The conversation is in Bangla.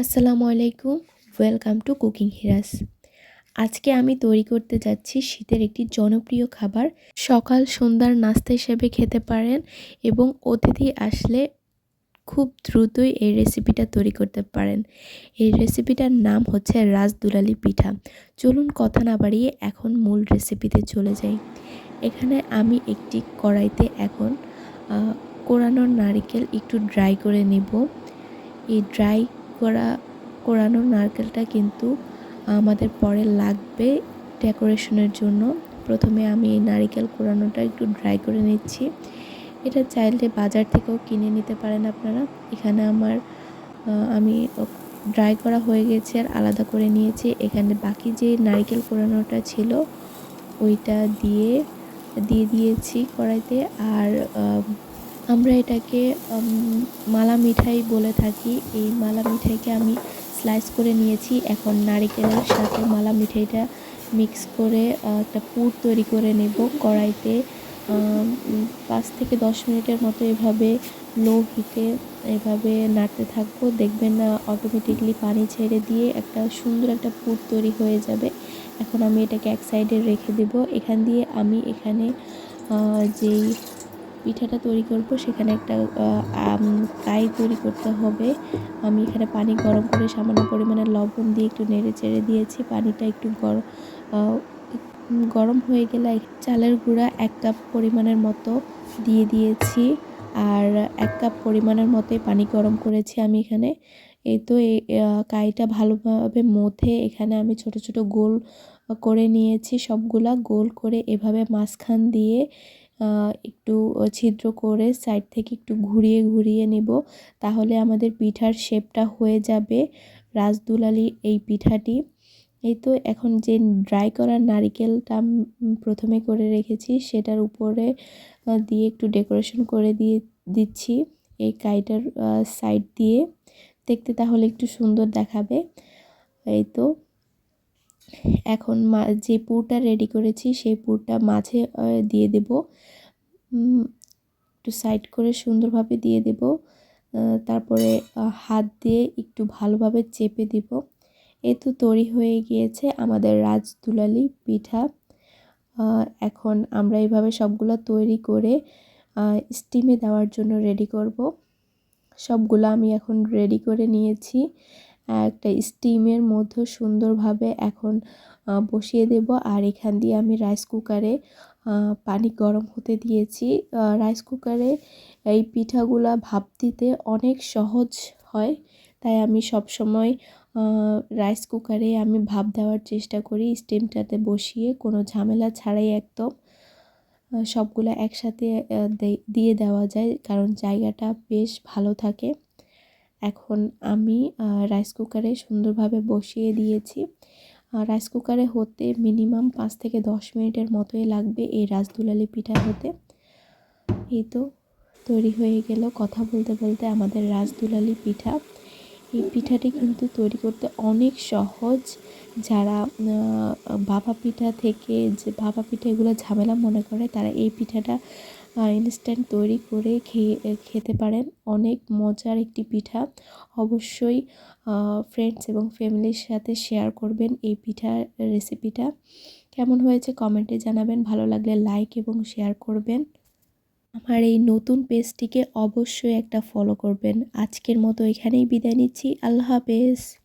আসসালামু আলাইকুম, ওয়েলকাম টু কুকিং হিরাস। আজকে আমি তৈরি করতে যাচ্ছি শীতের একটি জনপ্রিয় খাবার। সকাল সন্ধ্যার নাস্তা হিসেবে খেতে পারেন এবং অতিথি আসলে খুব দ্রুতই এই রেসিপিটা তৈরি করতে পারেন। এই রেসিপিটার নাম হচ্ছে রাজদুলালি পিঠা। চলুন কথা না বাড়িয়ে এখন মূল রেসিপিতে চলে যাই। এখানে আমি একটি কড়াইতে এখন কোরানোর নারিকেল একটু ড্রাই করে নেব। এই ড্রাই করা কোরানো নারকেলটা কিন্তু আমাদের পরে লাগবে ডেকোরেশনের জন্য। প্রথমে আমি এই নারিকেল কোরানোটা একটু ড্রাই করে নিচ্ছি। এটা চাইলে বাজার থেকেও কিনে নিতে পারেন আপনারা। এখানে আমার আমি ড্রাই করা হয়ে গেছে আর আলাদা করে নিয়েছি। এখানে বাকি যে নারিকেল কোরানোটা ছিল, ওইটা দিয়ে দিয়ে দিয়েছি কড়াইতে। আর আমরা এটাকে মালা মিঠাই বলে থাকি। এই মালা মিঠাইকে আমি স্লাইস করে নিয়েছি। এখন নারিকেলের সাথে মালা মিঠাইটা মিক্স করে একটা পুর তৈরি করে নেব কড়াইতে। পাঁচ থেকে দশ মিনিটের মতো এভাবে লো হিটে এভাবে নাড়তে থাকব। দেখবেন না অটোমেটিকলি পানি ছেড়ে দিয়ে একটা সুন্দর একটা পুর তৈরি হয়ে যাবে। এখন আমি এটাকে এক সাইডে রেখে দেব। এখান দিয়ে আমি এখানে যেই পিঠাটা তৈরি করব। সেখানে একটা কাই তৈরি করতে হবে। আমি এখানে পানি গরম করে সামান্য পরিমাণে লবণ দিয়ে একটু নেড়ে চেড়ে দিয়েছি। পানিটা একটু গরম গরম হয়ে গেলে চালের গুঁড়া এক কাপ পরিমাণের মতো দিয়ে দিয়েছি। আর এক কাপ পরিমাণের মতোই পানি গরম করেছি আমি এখানে। এই তো এই কাইটা ভালোভাবে মথে এখানে আমি ছোট ছোট গোল করে নিয়েছি। সবগুলা গোল করে এভাবে মাঝখান দিয়ে একটু ছিদ্র করে সাইড থেকে একটু ঘুরিয়ে ঘুরিয়ে নেব। তাহলে আমাদের পিঠার শেপটা হয়ে যাবে রাজদুলালি এই পিঠাটি। এই তো এখন যে ড্রাই করা নারিকেলটা প্রথমে করে রেখেছি, সেটার উপরে দিয়ে একটু ডেকোরেশন করে দিয়ে দিচ্ছি এই কাইটার সাইড দিয়ে। দেখতে তাহলে একটু সুন্দর দেখাবে। এই তো এখন মা, যে পুরটা রেডি করেছি, সেই পুরটা মাঝে দিয়ে দেব। একটু সাইড করে সুন্দরভাবে দিয়ে দেব। তারপরে হাত দিয়ে একটু ভালোভাবে চেপে দিব। এ তো তৈরি হয়ে গিয়েছে আমাদের রাজদুলালি পিঠা। এখন আমরা এইভাবে সবগুলো তৈরি করে স্টিমে দেওয়ার জন্য রেডি করব। সবগুলো আমি এখন রেডি করে নিয়েছি। একটা স্টিমের মধ্যে সুন্দরভাবে এখন বসিয়ে দেব। আর এখান দিয়ে আমি রাইস কুকারে পানি গরম হতে দিয়েছি। রাইস কুকারে এই পিঠাগুলা ভাপ দিতে অনেক সহজ হয়। তাই আমি সব সময় রাইস কুকারে আমি ভাপ দেওয়ার চেষ্টা করি স্টিমটাতে বসিয়ে। কোনো ঝামেলা ছাড়াই একদম সবগুলো একসাথে দিয়ে দেওয়া যায়। কারণ জায়গাটা বেশ ভালো থাকে। এখন আমি রাইস কুকারে সুন্দরভাবে বসিয়ে দিয়েছি। রাইস কুকারে হতে মিনিমাম পাঁচ থেকে দশ মিনিটের মতোই লাগবে এই রাজদুলালি পিঠা হতে। এই তো তৈরি হয়ে গেল কথা বলতে বলতে আমাদের রাজদুলালি পিঠা। এই পিঠাটি কিন্তু তৈরি করতে অনেক সহজ। যারা ভাপা পিঠা থেকে যে ভাপা পিঠা এগুলো ঝামেলা মনে করে তারা এই পিঠাটা ইনস্ট্যান্ট তৈরি করে খেয়ে খেতে পারেন। অনেক মজার একটি পিঠা। অবশ্যই ফ্রেন্ডস এবং ফ্যামিলির সাথে শেয়ার করবেন এই পিঠা রেসিপিটা কেমন হয়েছে কমেন্টে জানাবেন। ভালো লাগলে লাইক এবং শেয়ার করবেন। আমার এই নতুন পেজটিকে অবশ্যই একটা ফলো করবেন। আজকের মতো এখানেই বিদায় নিচ্ছি। আল্লাহ হাফেজ।